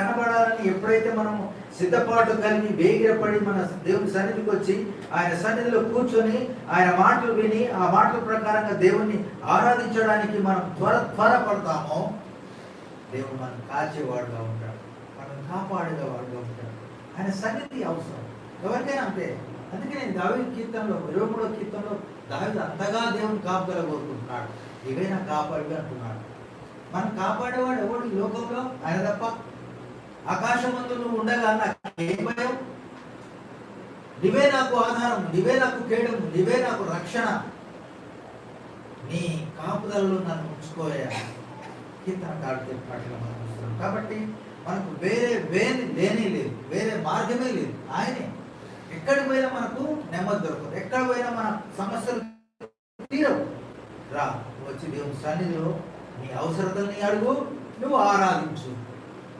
కనబడాలని ఎప్పుడైతే మనము సిద్ధపాటు కలిగి వేగిరపడి మన దేవుని సన్నిధికి వచ్చి ఆయన సన్నిధిలో కూర్చొని ఆయన మాటలు విని ఆ మాటల ప్రకారంగా దేవుణ్ణి ఆరాధించడానికి మనం త్వర త్వరపడతామో దేవుడు మనం కాచేవాడుగా ఉంటాడు మనం కాపాడుగా వాడుగా ఉంటాడు. ఆయన సన్నిధి అవసరం. ఎవరికైనా అంతే. అందుకే నేను దావి కీర్తనలో ఇరవై మూడో కీర్తనలో దావి అంతగా దేవుని కాపుదల కోరుకుంటున్నాడు ఇవైనా కాపాడుగా అంటున్నాడు మనం కాపాడేవాడు ఎవడు ఈ లోకంలో? ఆయన తప్ప ఆకాశమందు నువ్వు ఉండగా నాకేం భయం? నీవే నాకు ఆధారం నీవే నాకు కేడము నీవే నాకు రక్షణ. నీ కాపుదలలో నన్ను ఉంచుకోయా? కీర్తన కాడితే పాటలు మనం చూస్తున్నాం. కాబట్టి మనకు వేరే వేని లేనే లేదు వేరే మార్గమే లేదు. ఆయనే. ఎక్కడికి పోయినా మనకు నెమ్మది దొరకదు. ఎక్కడ పోయినా మన సమస్యలు తీరవు. రా వచ్చి దేవుని సన్నిధిలో నీ అవసరతల్ని అడుగు నువ్వు ఆరాధించు.